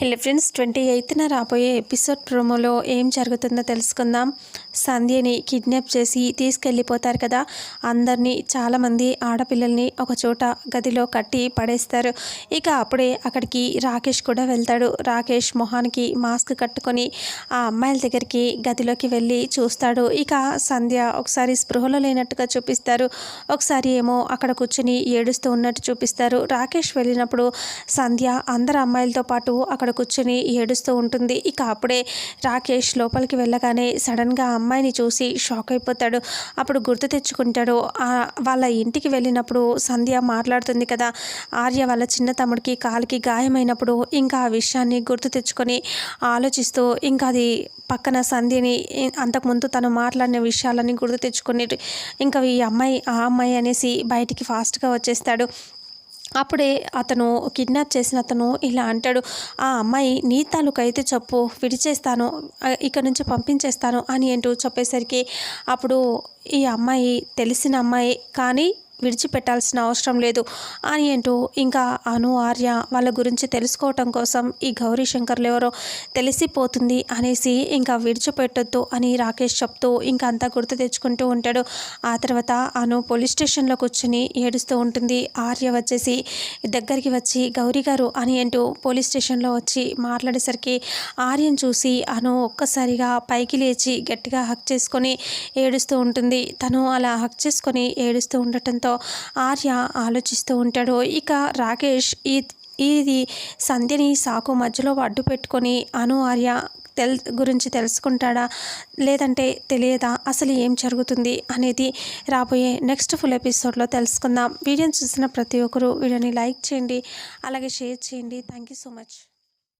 Hello friends twenty ఎయిత్న రాబోయే episode ప్రోమోలో ఏం జరుగుతుందో తెలుసుకుందాం. సంధ్యని కిడ్నాప్ చేసి తీసుకెళ్ళిపోతారు కదా. అందరినీ చాలామంది ఆడపిల్లల్ని ఒక చోట గదిలో కట్టి పడేస్తారు. ఇక అప్పుడే అక్కడికి రాకేష్ కూడా వెళ్తాడు. రాకేష్ మొహానికి మాస్క్ కట్టుకొని ఆ అమ్మాయిల దగ్గరికి గదిలోకి వెళ్ళి చూస్తాడు. ఇక సంధ్య ఒకసారి స్పృహలో లేనట్టుగా చూపిస్తారు. ఒకసారి ఏమో అక్కడ కూర్చుని ఏడుస్తూ ఉన్నట్టు చూపిస్తారు. రాకేష్ వెళ్ళినప్పుడు సంధ్య అందరు అమ్మాయిలతో పాటు అక్కడ కూర్చొని ఏడుస్తూ ఉంటుంది. ఇక అప్పుడే రాకేష్ లోపలికి వెళ్ళగానే సడన్గా ఆ అమ్మాయిని చూసి షాక్ అయిపోతాడు. అప్పుడు గుర్తు తెచ్చుకుంటాడు. వాళ్ళ ఇంటికి వెళ్ళినప్పుడు సంధ్య మాట్లాడుతుంది కదా. ఆర్య వాళ్ళ చిన్న తమ్ముడికి కాలికి గాయమైనప్పుడు ఇంకా ఆ విషయాన్ని గుర్తు తెచ్చుకొని ఆలోచిస్తూ ఇంకా అది పక్కన సంధ్యని అంతకుముందు తను మాట్లాడిన విషయాలన్నీ గుర్తు తెచ్చుకుని ఇంకా ఈ అమ్మాయి ఆ అమ్మాయి అనేసి బయటికి ఫాస్ట్గా వచ్చేస్తాడు. అప్పుడే అతను కిడ్నాప్ చేసిన అతను ఇలా అంటాడు ఆ అమ్మాయి నీ తాలూకు అయితే చెప్పు విడిచేస్తాను ఇక్కడ నుంచి పంపించేస్తాను అని అంటూ చెప్పేసరికి అప్పుడు ఈ అమ్మాయి తెలిసిన అమ్మాయి కానీ విడిచిపెట్టాల్సిన అవసరం లేదు అని అంటూ ఇంకా అను ఆర్య వాళ్ళ గురించి తెలుసుకోవటం కోసం ఈ గౌరీ శంకర్లు ఎవరో తెలిసిపోతుంది అనేసి ఇంకా విడిచిపెట్టొద్దు అని రాకేష్ చెప్తూ ఇంకా అంతా గుర్తు తెచ్చుకుంటూ ఉంటాడు. ఆ తర్వాత అను పోలీస్ స్టేషన్లో కూర్చుని ఏడుస్తూ ఉంటుంది. ఆర్య వచ్చేసి దగ్గరికి వచ్చి గౌరీ గారు అని అంటూ పోలీస్ స్టేషన్లో వచ్చి మాట్లాడేసరికి ఆర్యను చూసి అను ఒక్కసారిగా పైకి లేచి గట్టిగా హక్ చేసుకొని ఏడుస్తూ ఉంటుంది. తను అలా హక్ చేసుకొని ఏడుస్తూ ఉండటంతో ఆర్య ఆలోచిస్తూ ఉంటాడు. ఇక రాకేష్ ఈ ఇది సంధ్యని సాకు మధ్యలో అడ్డు పెట్టుకొని అను ఆర్య తెల్ గురించి తెలుసుకుంటాడా? లేదంటే తెలియదా? అసలు ఏం జరుగుతుంది? అనేది రాబోయే నెక్స్ట్ ఫుల్ ఎపిసోడ్లో తెలుసుకుందాం. వీడియోని చూసిన ప్రతి ఒక్కరూ వీడియోని లైక్ చేయండి అలాగే షేర్ చేయండి. Thank you so much.